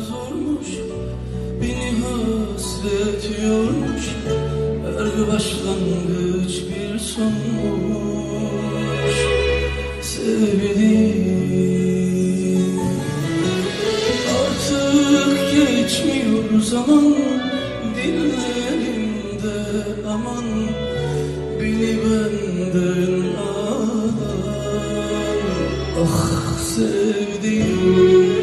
zormuş Beni hasret yormuş Her başlangıç bir sonmuş. Sevdiğim Artık geçmiyor zaman. Dillerimde aman Beni benden al. Ah sevdiğim